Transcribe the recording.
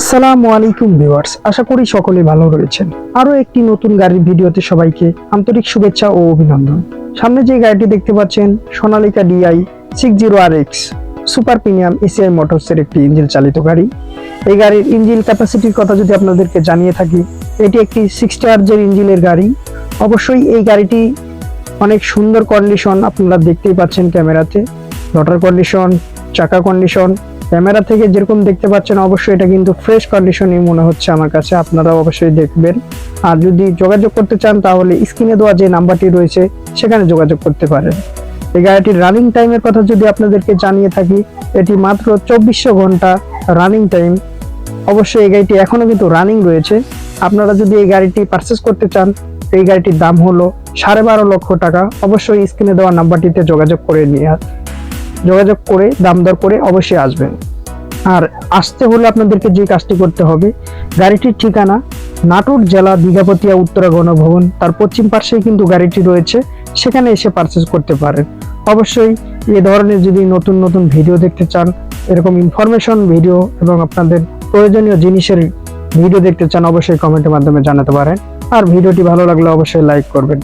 আসসালামু আলাইকুম ভিউয়ার্স, আশা করি সকলে ভালো রয়েছেন। আরও একটি নতুন গাড়ির ভিডিওতে সবাইকে আন্তরিক শুভেচ্ছা ও অভিনন্দন। সামনে যে গাড়িটি দেখতে পাচ্ছেন, Sonalika DI six zero R X, super premium ACI মোটরসের একটি ইঞ্জিন চালিত গাড়ি। এই গাড়ির ইঞ্জিন ক্যাপাসিটির কথা যদি আপনাদেরকে জানিয়ে থাকি, এটি একটি সিক্সটি আর্জের ইঞ্জিনের গাড়ি। অবশ্যই এই গাড়িটি অনেক সুন্দর কন্ডিশন আপনারা দেখতেই পাচ্ছেন ক্যামেরাতে। রটার কন্ডিশন চাকা কন্ডিশন ক্যামেরা থেকে যেরকম দেখতে পাচ্ছেন, অবশ্যই এটা কিন্তু ফ্রেশ কন্ডিশনই মনে হচ্ছে আমার কাছে। আপনারা অবশ্যই দেখবেন। আর যদি যোগাযোগ করতে চান, তাহলে স্ক্রিনে দেওয়া যে নাম্বারটি রয়েছে, সেখানে যোগাযোগ করতে পারেন। এই গাড়িটির রানিং টাইমের কথা যদি আপনাদেরকে জানিয়ে থাকি, এটি মাত্র চব্বিশশো ঘণ্টা রানিং টাইম অবশ্যই এই গাড়িটি এখনও কিন্তু রানিং রয়েছে। আপনারা যদি এই গাড়িটি পারচেস করতে চান, এই গাড়িটির দাম হলো সাড়ে বারো লক্ষ টাকা। অবশ্যই স্ক্রিনে দেওয়া নাম্বারটিতে যোগাযোগ করে নিয়ে যোগাযোগ করে, দাম দর করে অবশ্যই আসবেন। আর আসতে হলে আপনাদেরকে যে কাজটি করতে হবে, গাড়িটির ঠিকানা নাটোর জেলা দীঘাপতিয়া উত্তরা গণভবন, তার পশ্চিম পাশেই কিন্তু গাড়িটি রয়েছে, সেখানে এসে পারচেস করতে পারেন। অবশ্যই এ ধরনের যদি নতুন নতুন ভিডিও দেখতে চান, এরকম ইনফরমেশন ভিডিও এবং আপনাদের প্রয়োজনীয় জিনিসের ভিডিও দেখতে চান, অবশ্যই কমেন্টের মাধ্যমে জানাতে পারেন। আর ভিডিওটি ভালো লাগলে অবশ্যই লাইক করবেন।